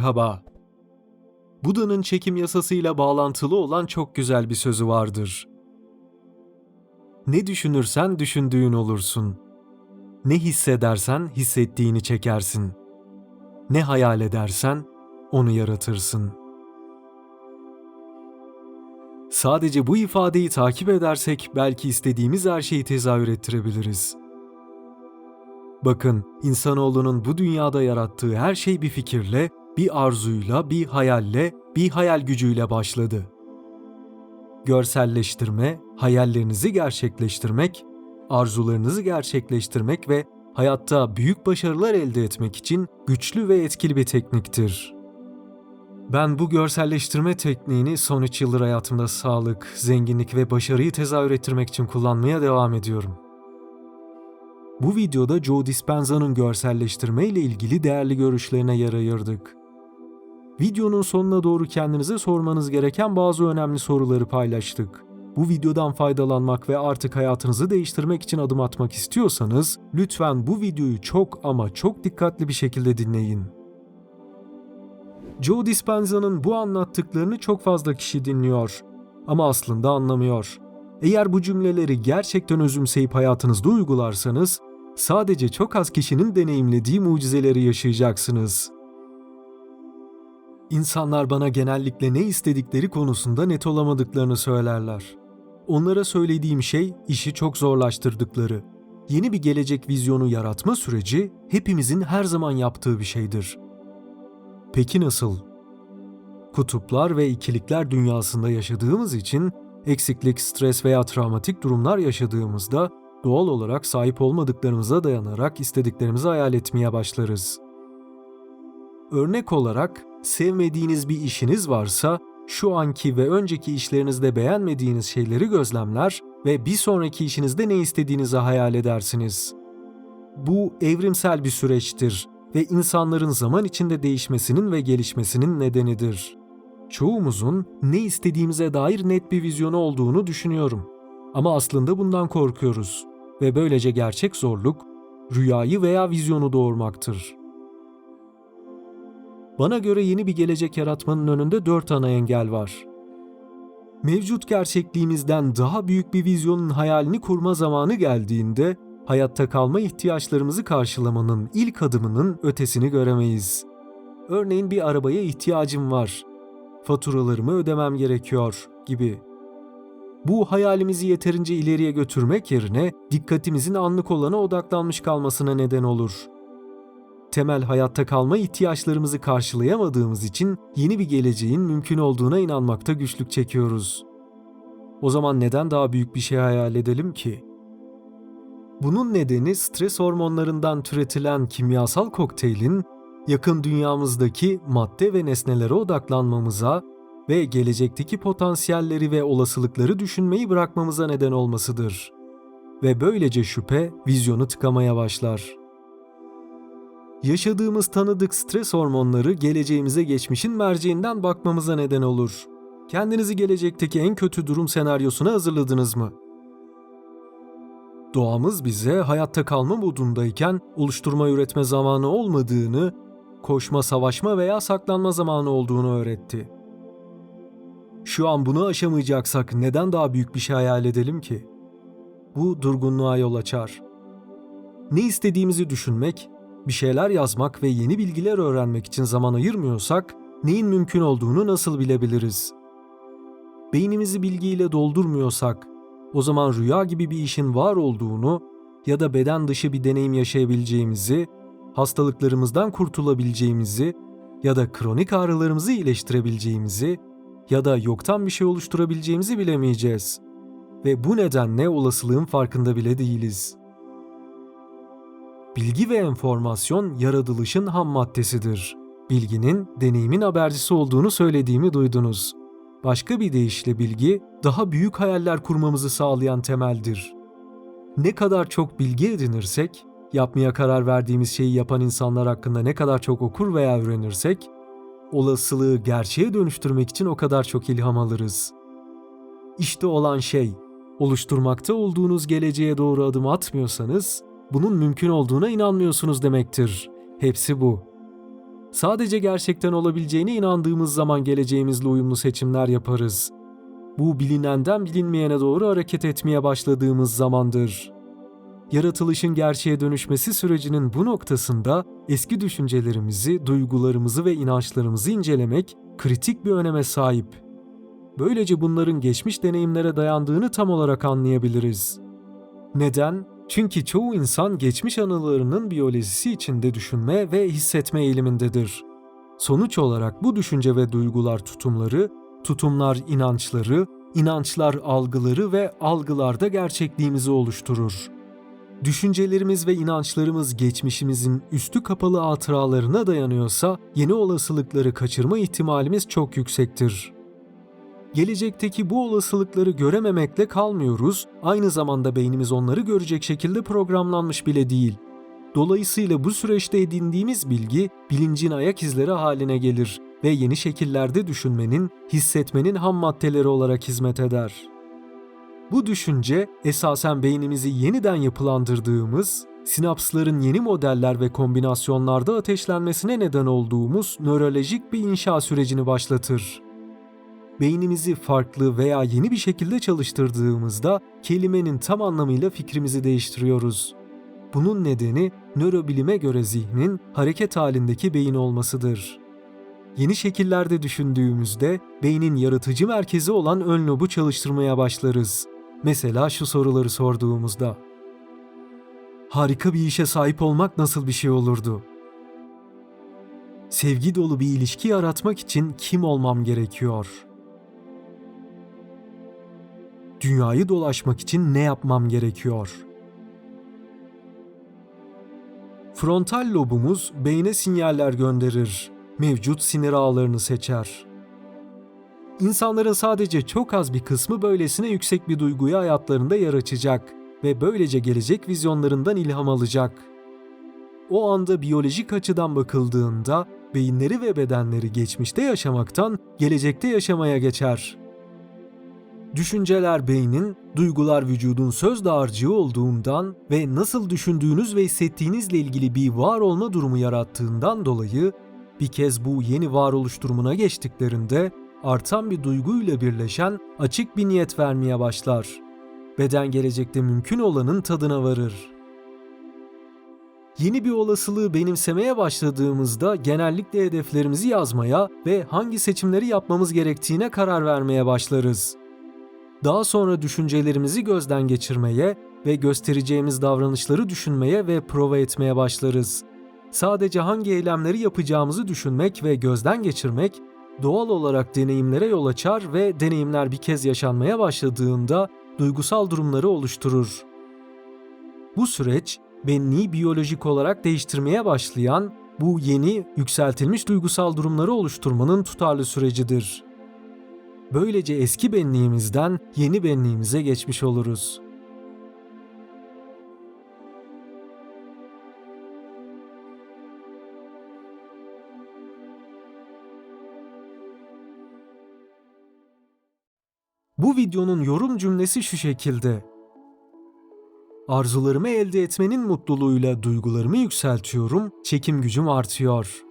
Merhaba. Buda'nın çekim yasasıyla bağlantılı olan çok güzel bir sözü vardır. Ne düşünürsen düşündüğün olursun. Ne hissedersen hissettiğini çekersin. Ne hayal edersen onu yaratırsın. Sadece bu ifadeyi takip edersek belki istediğimiz her şeyi tezahür ettirebiliriz. Bakın, insanoğlunun bu dünyada yarattığı her şey bir fikirle, bir arzuyla, bir hayalle, bir hayal gücüyle başladı. Görselleştirme, hayallerinizi gerçekleştirmek, arzularınızı gerçekleştirmek ve hayatta büyük başarılar elde etmek için güçlü ve etkili bir tekniktir. Ben bu görselleştirme tekniğini son 3 yıldır hayatımda sağlık, zenginlik ve başarıyı tezahür ettirmek için kullanmaya devam ediyorum. Bu videoda Joe Dispenza'nın görselleştirme ile ilgili değerli görüşlerine yer ayırdık. Videonun sonuna doğru kendinize sormanız gereken bazı önemli soruları paylaştık. Bu videodan faydalanmak ve artık hayatınızı değiştirmek için adım atmak istiyorsanız lütfen bu videoyu çok ama çok dikkatli bir şekilde dinleyin. Joe Dispenza'nın bu anlattıklarını çok fazla kişi dinliyor ama aslında anlamıyor. Eğer bu cümleleri gerçekten özümseyip hayatınızda uygularsanız sadece çok az kişinin deneyimlediği mucizeleri yaşayacaksınız. İnsanlar bana genellikle ne istedikleri konusunda net olamadıklarını söylerler. Onlara söylediğim şey işi çok zorlaştırdıkları. Yeni bir gelecek vizyonu yaratma süreci hepimizin her zaman yaptığı bir şeydir. Peki nasıl? Kutuplar ve ikilikler dünyasında yaşadığımız için eksiklik, stres veya travmatik durumlar yaşadığımızda doğal olarak sahip olmadıklarımıza dayanarak istediklerimizi hayal etmeye başlarız. Örnek olarak sevmediğiniz bir işiniz varsa şu anki ve önceki işlerinizde beğenmediğiniz şeyleri gözlemler ve bir sonraki işinizde ne istediğinizi hayal edersiniz. Bu evrimsel bir süreçtir ve insanların zaman içinde değişmesinin ve gelişmesinin nedenidir. Çoğumuzun ne istediğimize dair net bir vizyonu olduğunu düşünüyorum. Ama aslında bundan korkuyoruz ve böylece gerçek zorluk rüyayı veya vizyonu doğurmaktır. Bana göre yeni bir gelecek yaratmanın önünde dört ana engel var. Mevcut gerçekliğimizden daha büyük bir vizyonun hayalini kurma zamanı geldiğinde hayatta kalma ihtiyaçlarımızı karşılamanın ilk adımının ötesini göremeyiz. Örneğin bir arabaya ihtiyacım var. Faturalarımı ödemem gerekiyor gibi. Bu hayalimizi yeterince ileriye götürmek yerine dikkatimizin anlık olana odaklanmış kalmasına neden olur. Temel hayatta kalma ihtiyaçlarımızı karşılayamadığımız için yeni bir geleceğin mümkün olduğuna inanmakta güçlük çekiyoruz. O zaman neden daha büyük bir şey hayal edelim ki? Bunun nedeni stres hormonlarından türetilen kimyasal kokteylin yakın dünyamızdaki madde ve nesnelere odaklanmamıza ve gelecekteki potansiyelleri ve olasılıkları düşünmeyi bırakmamıza neden olmasıdır. Ve böylece şüphe vizyonu tıkamaya başlar. Yaşadığımız tanıdık stres hormonları geleceğimize geçmişin merceğinden bakmamıza neden olur. Kendinizi gelecekteki en kötü durum senaryosuna hazırladınız mı? Doğamız bize hayatta kalma modundayken oluşturma üretme zamanı olmadığını, koşma, savaşma veya saklanma zamanı olduğunu öğretti. Şu an bunu aşamayacaksak neden daha büyük bir şey hayal edelim ki? Bu durgunluğa yol açar. Ne istediğimizi düşünmek, bir şeyler yazmak ve yeni bilgiler öğrenmek için zaman ayırmıyorsak neyin mümkün olduğunu nasıl bilebiliriz? Beynimizi bilgiyle doldurmuyorsak o zaman rüya gibi bir işin var olduğunu ya da beden dışı bir deneyim yaşayabileceğimizi, hastalıklarımızdan kurtulabileceğimizi ya da kronik ağrılarımızı iyileştirebileceğimizi ya da yoktan bir şey oluşturabileceğimizi bilemeyeceğiz. Ve bu nedenle olasılığın farkında bile değiliz. Bilgi ve enformasyon yaratılışın ham maddesidir. Bilginin deneyimin habercisi olduğunu söylediğimi duydunuz. Başka bir deyişle bilgi, daha büyük hayaller kurmamızı sağlayan temeldir. Ne kadar çok bilgi edinirsek, yapmaya karar verdiğimiz şeyi yapan insanlar hakkında ne kadar çok okur veya öğrenirsek, olasılığı gerçeğe dönüştürmek için o kadar çok ilham alırız. İşte olan şey, oluşturmakta olduğunuz geleceğe doğru adım atmıyorsanız, bunun mümkün olduğuna inanmıyorsunuz demektir. Hepsi bu. Sadece gerçekten olabileceğine inandığımız zaman geleceğimizle uyumlu seçimler yaparız. Bu bilinenden bilinmeyene doğru hareket etmeye başladığımız zamandır. Yaratılışın gerçeğe dönüşmesi sürecinin bu noktasında eski düşüncelerimizi, duygularımızı ve inançlarımızı incelemek kritik bir öneme sahip. Böylece bunların geçmiş deneyimlere dayandığını tam olarak anlayabiliriz. Neden? Çünkü çoğu insan geçmiş anılarının biyolojisi içinde düşünme ve hissetme eğilimindedir. Sonuç olarak bu düşünce ve duygular tutumları, tutumlar inançları, inançlar algıları ve algılar da gerçekliğimizi oluşturur. Düşüncelerimiz ve inançlarımız geçmişimizin üstü kapalı hatıralarına dayanıyorsa yeni olasılıkları kaçırma ihtimalimiz çok yüksektir. Gelecekteki bu olasılıkları görememekle kalmıyoruz, aynı zamanda beynimiz onları görecek şekilde programlanmış bile değil. Dolayısıyla bu süreçte edindiğimiz bilgi bilincin ayak izleri haline gelir ve yeni şekillerde düşünmenin, hissetmenin ham maddeleri olarak hizmet eder. Bu düşünce esasen beynimizi yeniden yapılandırdığımız, sinapsların yeni modeller ve kombinasyonlarda ateşlenmesine neden olduğumuz nörolojik bir inşa sürecini başlatır. Beynimizi farklı veya yeni bir şekilde çalıştırdığımızda kelimenin tam anlamıyla fikrimizi değiştiriyoruz. Bunun nedeni nörobilime göre zihnin hareket halindeki beyin olmasıdır. Yeni şekillerde düşündüğümüzde beynin yaratıcı merkezi olan ön lobu çalıştırmaya başlarız. Mesela şu soruları sorduğumuzda. Harika bir işe sahip olmak nasıl bir şey olurdu? Sevgi dolu bir ilişki yaratmak için kim olmam gerekiyor? Dünyayı dolaşmak için ne yapmam gerekiyor? Frontal lobumuz beyne sinyaller gönderir. Mevcut sinir ağlarını seçer. İnsanların sadece çok az bir kısmı böylesine yüksek bir duyguyu hayatlarında yer açacak ve böylece gelecek vizyonlarından ilham alacak. O anda biyolojik açıdan bakıldığında beyinleri ve bedenleri geçmişte yaşamaktan gelecekte yaşamaya geçer. Düşünceler beynin, duygular vücudun söz dağarcığı olduğundan ve nasıl düşündüğünüz ve hissettiğinizle ilgili bir var olma durumu yarattığından dolayı bir kez bu yeni varoluş durumuna geçtiklerinde artan bir duyguyla birleşen açık bir niyet vermeye başlar. Beden gelecekte mümkün olanın tadına varır. Yeni bir olasılığı benimsemeye başladığımızda genellikle hedeflerimizi yazmaya ve hangi seçimleri yapmamız gerektiğine karar vermeye başlarız. Daha sonra düşüncelerimizi gözden geçirmeye ve göstereceğimiz davranışları düşünmeye ve prova etmeye başlarız. Sadece hangi eylemleri yapacağımızı düşünmek ve gözden geçirmek doğal olarak deneyimlere yol açar ve deneyimler bir kez yaşanmaya başladığında duygusal durumları oluşturur. Bu süreç benliği biyolojik olarak değiştirmeye başlayan bu yeni yükseltilmiş duygusal durumları oluşturmanın tutarlı sürecidir. Böylece eski benliğimizden yeni benliğimize geçmiş oluruz. Bu videonun yorum cümlesi şu şekilde. Arzularımı elde etmenin mutluluğuyla duygularımı yükseltiyorum, çekim gücüm artıyor.